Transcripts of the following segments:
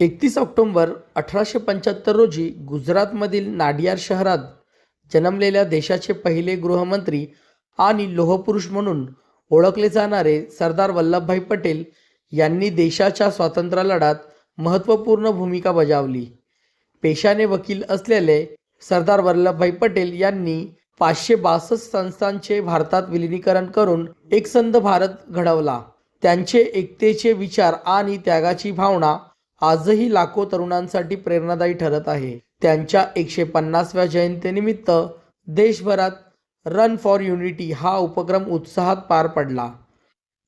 एकतीस ऑक्टोंबर अठराशे पंच्याहत्तर रोजी गुजरातमधील नाडियार शहरात जन्मलेल्या देशाचे पहिले गृहमंत्री आणि लोहपुरुष म्हणून ओळखले जाणारे सरदार वल्लभभाई पटेल यांनी देशाच्या स्वातंत्र्यलढ्यात महत्त्वपूर्ण भूमिका बजावली. पेशाने वकील असलेले सरदार वल्लभभाई पटेल यांनी पाचशे बासष्ट संस्थांचे भारतात विलिनीकरण करून एकसंध भारत घडवला. त्यांचे एकतेचे विचार आणि त्यागाची भावना आजही लाखो तरुणांसाठी प्रेरणादायी ठरत आहे. त्यांच्या एकशे पन्नासव्या जयंतीनिमित्त देशभरात रन फॉर युनिटी हा उपक्रम उत्साहात पार पडला.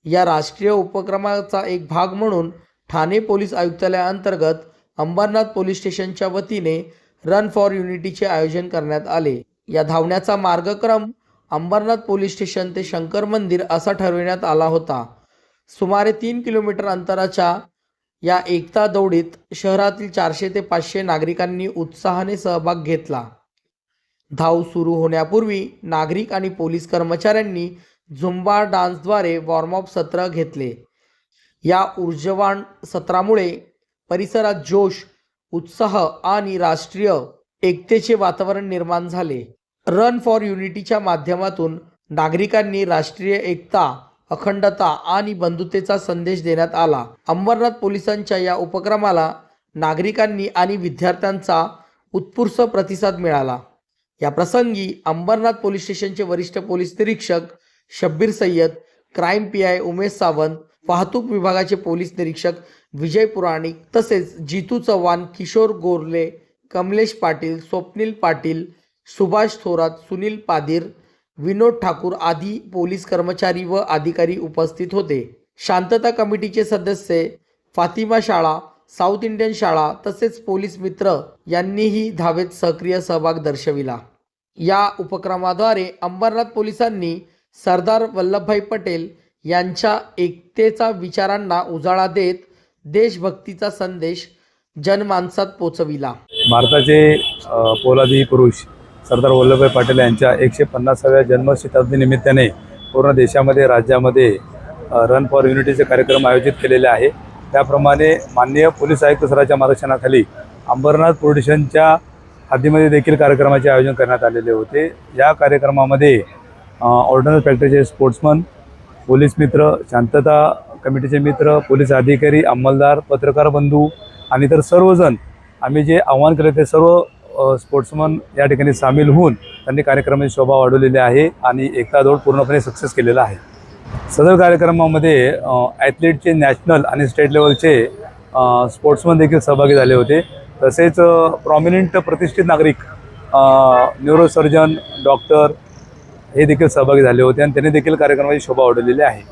या राष्ट्रीय उपक्रमाचा एक भाग म्हणून ठाणे पोलीस आयुक्तालयाअंतर्गत अंबरनाथ पोलीस स्टेशनच्या वतीने रन फॉर युनिटीचे आयोजन करण्यात आले. या धावण्याचा मार्गक्रम अंबरनाथ पोलीस स्टेशन ते शंकर मंदिर असा ठरविण्यात आला होता. सुमारे तीन किलोमीटर अंतराच्या या एकता दौडीत शहरातील चारशे ते पाचशे नागरिकांनी उत्साहाने सहभाग घेतला. धाव सुरू होण्यापूर्वी नागरिक आणि पोलीस कर्मचाऱ्यांनी झुंबा डान्सद्वारे वॉर्मअप सत्र घेतले. या ऊर्जवान सत्रामुळे परिसरात जोश उत्साह आणि राष्ट्रीय एकतेचे वातावरण निर्माण झाले. रन फॉर युनिटीच्या माध्यमातून नागरिकांनी राष्ट्रीय एकता अखंडता आणि बंधुतेचा संदेश देण्यात आला. अंबरनाथ पोलिसांच्या या उपक्रमाला नागरिकांनी आणि विद्यार्थ्यांचा उत्स्फूर्त प्रतिसाद मिळाला. या प्रसंगी अंबरनाथ पोलीस स्टेशनचे वरिष्ठ पोलीस निरीक्षक Shabbir Sayyad crime P I Umesh Sawant वाहतूक विभागाचे पोलीस निरीक्षक विजय पुराणिक तसेच जितू चव्हाण किशोर गोरले कमलेश पाटील स्वप्नील पाटील सुभाष थोरात सुनील पादीर विनोद ठाकूर आदी पोलीस कर्मचारी व अधिकारी उपस्थित होते. शांतता कमिटीचे सदस्य फातिमा शाळा साऊथ इंडियन शाळा तसेच पोलीस मित्र यांनीही धावेत सक्रिय सहभाग दर्शविला. या उपक्रमाद्वारे अंबरनाथ पोलिसांनी सरदार वल्लभभाई पटेल यांच्या एकतेचा विचारांना उजाळा देत देशभक्तीचा संदेश जनमानसात पोचविला. भारताचे पोलादी पुरुष सरदार वल्लभभाई पाटील यांच्या एकशे पन्नासाव्या जन्मशताब्दीनिमित्ताने पूर्ण देशामध्ये राज्यामध्ये रन फॉर युनिटीचे कार्यक्रम आयोजित केलेले आहे. त्याप्रमाणे माननीय पोलीस आयुक्त सराच्या मार्गदर्शनाखाली अंबरनाथ पोलीस हद्दीमध्ये देखील कार्यक्रमाचे आयोजन करण्यात आलेले होते. या कार्यक्रमामध्ये ऑर्डनन्स फॅक्टरीचे स्पोर्ट्समन पोलीस मित्र शांतता कमिटीचे मित्र पोलीस अधिकारी अंमलदार पत्रकार बंधू आणि इतर सर्वजण आम्ही जे आव्हान केले ते सर्व स्पोर्ट्समन या ठिकाणी सामील होऊन त्यांनी कार्यक्रमाची शोभा वाढवलेली आहे आणि एकता दौड पूर्णपणे सक्सेस केलेला आहे. सदर कार्यक्रमामध्ये ॲथलीटचे नॅशनल आणि स्टेट लेवलचे स्पोर्ट्समन देखील सहभागी झाले होते. तसेच प्रॉमिनंट प्रतिष्ठित नागरिक न्यूरोसर्जन डॉक्टर हे देखील सहभागी झाले होते आणि त्यांनी देखील कार्यक्रमाची शोभा वाढवलेली आहे.